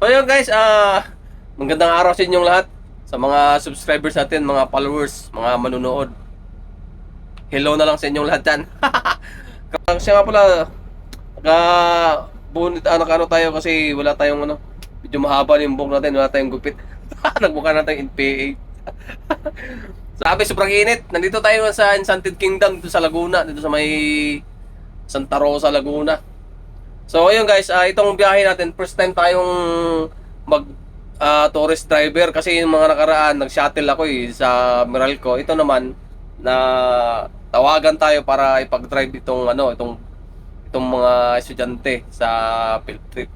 So yun guys, ah magandang araw sa inyong lahat. Sa mga subscribers natin, mga followers, mga manunood. Hello na lang sa inyong lahat dyan. Kasi nga pala, naka bunit, ano, ano tayo kasi wala tayong ano, medyo mahaba na yung buhok natin, wala tayong gupit. Nagbuka natin in PA. Sabi, sobrang init. Nandito tayo sa Enchanted Kingdom, dito sa Laguna, dito sa may Santa Rosa, Laguna. So ayun guys, ah, itong biyahe natin, first time tayong mag ah, tourist driver kasi yung mga nakaraan, nag-shuttle ako eh sa Meralco. Ito naman na tawagan tayo para ipag-drive itong ano, itong itong mga estudyante sa field trip.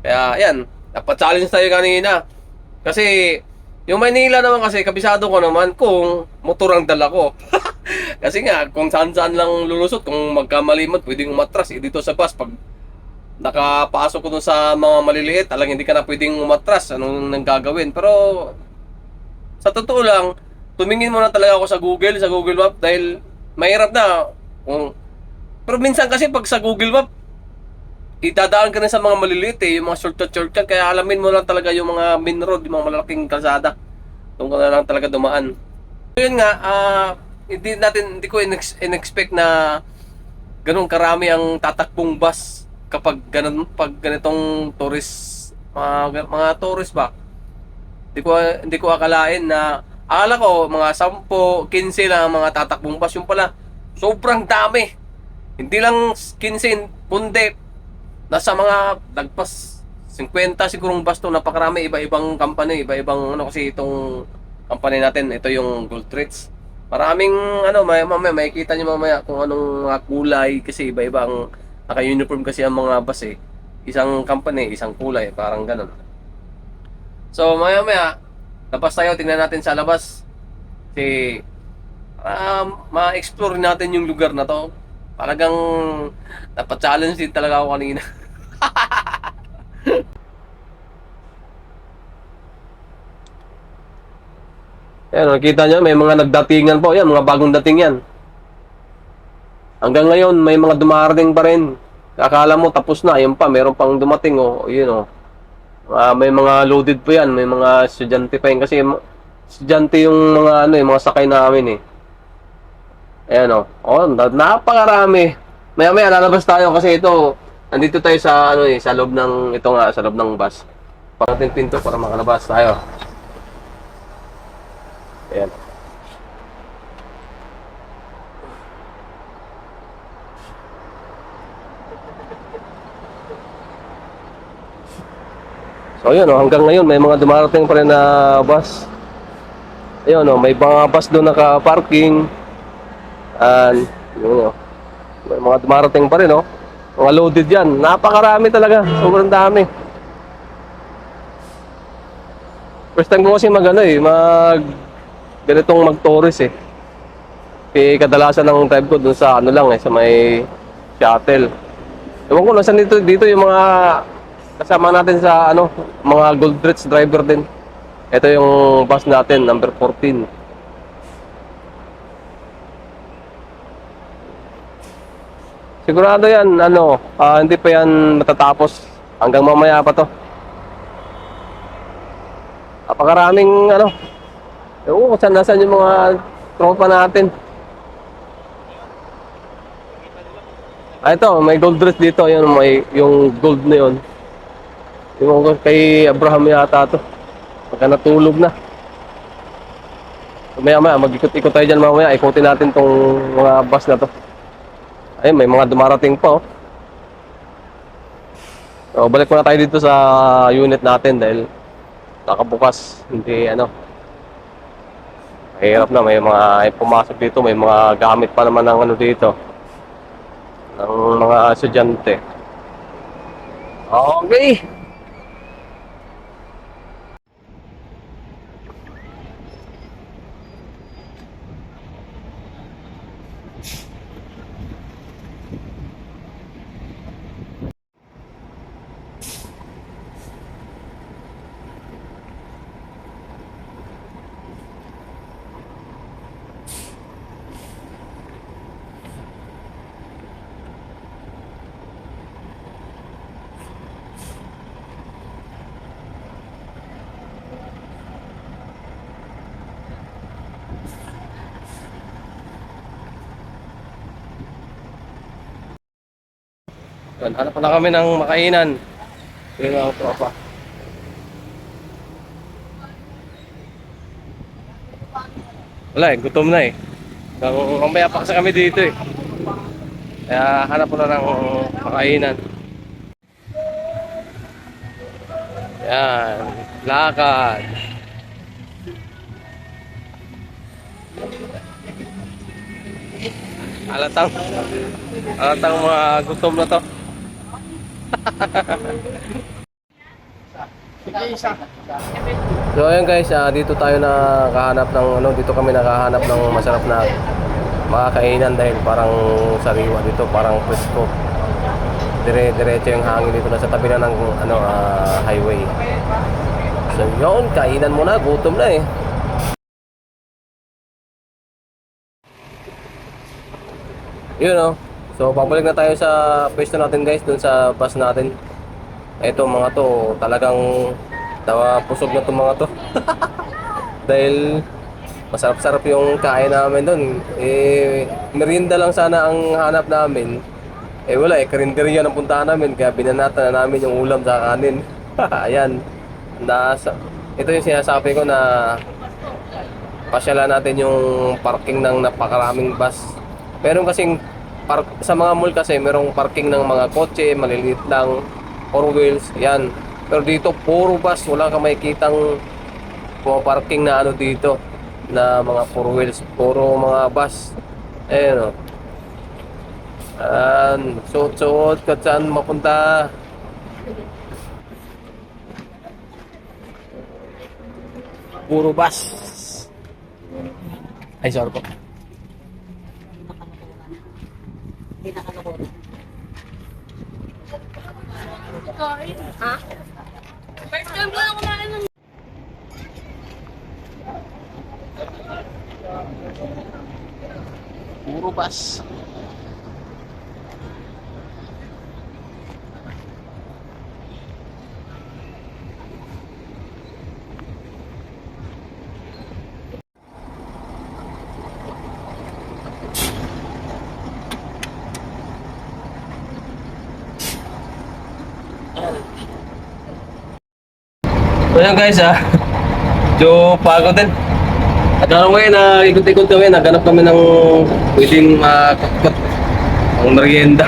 Kaya ayan, napag-challenge tayo kanina. Kasi yung Manila naman kasi kabisado ko naman kung motor ang dala ko. kasi nga kung saan-saan lang lulusot, kung magkamali man pwedeng umatras eh, dito sa bus pag nakapasok ko dun sa mga maliliit, talagang hindi ka na pwedeng umatras. Anong nang gagawin? Pero, sa totoo lang, tumingin muna talaga ako sa Google, sa Google Map, dahil mahirap na. Kung, pero minsan kasi pag sa Google Map, idadaan ka na sa mga maliliit eh, yung mga shortcut shortcut, kaya alamin mo lang talaga yung mga main road, yung mga malaking kalsada. Doon ka na lang talaga dumaan. So, yun nga, ah, hindi natin, hindi ko inex- in-expect na ganun karami ang tatakbong bus kapag ganun pag ganitong tourist mga mga tourist ba hindi ko hindi ko akalain na akala ko mga 10 15 lang ang mga tatakbong bus. Yung pala sobrang dami. Hindi lang 15 kundi nasa mga lagpas 50 sigurong bus to. Napakarami iba-ibang company iba-ibang ano kasi itong company natin ito yung Gold Treats Maraming ano, may mamaya makikita niyo mamaya kung anong mga kulay kasi iba-iba ang naka-uniform kasi ang mga bus eh. Isang company, isang kulay, parang ganun. So, maya maya, labas tayo, tingnan natin sa labas. Kasi, para ma-explore natin yung lugar na to. Talagang, napachallenge din talaga ako kanina. Ayan, nakita nyo, may mga nagdatingan po. Yan, mga bagong dating yan. Hanggang ngayon, may mga dumarating pa rin. Akala mo, tapos na. Ayun pa, meron pang dumating, oh. Yun, oh. Ah, may mga loaded po yan. May mga estudyante pa yan. Kasi, estudyante yung mga, ano, yung mga sakay namin, eh. Ayan, oh. Oh, na- napakarami. Maya-maya, lalabas tayo kasi ito, nandito tayo sa, ano, eh, sa loob ng, ito nga, sa loob ng bus. Pangating pinto para makalabas tayo. Ayan. So yun, oh, hanggang ngayon may mga dumarating pa rin na bus. Ayun, oh, may mga bus doon naka-parking. And, yun, oh, may mga dumarating pa rin, oh. Mga loaded yan. Napakarami talaga. Sobrang dami. First time ko kasi mag, ano, eh, mag ganitong mag-tourist eh. Eh, kadalasan ng drive ko dun sa ano lang eh, sa may shuttle. Ewan ko, nasan dito, dito yung mga kasama natin sa ano, mga Gold Rich driver din. Ito yung bus natin, number 14. Sigurado yan, ano, ah, hindi pa yan matatapos. Hanggang mamaya pa to. Napakaraming ano, Ewan ko saan nasan yung mga tropa natin. Ah, ito, may gold dress dito. Yun, may, yung gold na yun. Yung kay Abraham yata to. Pagka natulog na. Maya maya, mag-ikot-ikot tayo dyan mamaya. Ikutin natin tong mga bus na to. Ay, may mga dumarating pa oh. So, balik muna tayo dito sa unit natin dahil nakabukas. Hindi ano, Mahirap na, may mga ay pumasok dito, may mga gamit pa naman ng ano dito. Ng mga estudyante. Okay. Yan, hanap na kami ng makainan. Yun ang tropa. Wala eh, gutom na eh. Mamaya pa kasi kami dito eh. Kaya hanap ko na ng makainan. Yan, lakad. Alatang, alatang mga gutom na to. So ayun guys, ah, dito tayo na kahanap ng ano, dito kami nakahanap ng masarap na makakainan dahil parang sariwa dito, parang presko. Dire diretso yung hangin dito nasa tabi na ng ano ah, highway. So yun, kainan mo na, gutom na eh. Yun oh. So pabalik na tayo sa pwesto natin guys, dun sa bus natin. Ito mga to, talagang tawa pusog na itong mga to. Dahil masarap-sarap yung kain namin doon. Eh, merienda lang sana ang hanap namin. Eh wala eh, karinderya ang puntahan namin. Kaya binanata na namin yung ulam sa kanin. Ayan. Nasa, ito yung sinasabi ko na pasyalan natin yung parking ng napakaraming bus. Meron kasing park, sa mga mall kasi merong parking ng mga kotse, maliliit lang, four wheels, yan. Pero dito puro bus, wala kang makikitang parking na ano dito na mga four wheels, puro mga bus. Ayun o. Ayan, suot-suot, kahit saan mapunta. Puro bus. Ay, sorry po. Ha? First time ko lang kumain ng Puro bus. So yan guys ah. Medyo pagod din. At ano ngayon na ikot-ikot kami, naghanap kami ng pwedeng makakot ang merienda.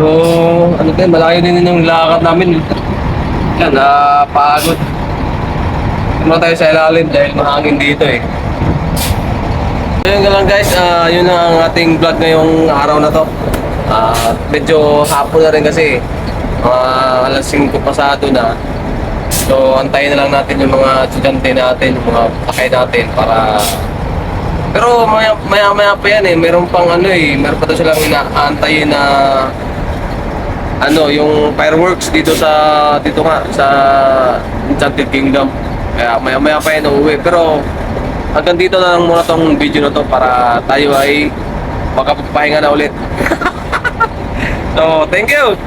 So, ano din, malayo din yung lakad namin. Yan, napagod. Ano tayo sa ilalim dahil mahangin dito eh. So yun lang guys, ah, yun ang ating vlog ngayong araw na to. Ah, medyo hapon na rin kasi. Mga alas 5 pasado na. So, antayin na lang natin yung mga estudyante natin, yung mga pakay natin para... Pero maya, maya, maya pa yan eh, meron pang ano eh, meron pa daw silang inaantayin na ano, yung fireworks dito sa, dito nga, sa Enchanted Kingdom. Kaya maya maya pa yan uuwi. Pero hanggang dito na lang muna tong video na to para tayo ay makapagpahinga na ulit. so, thank you!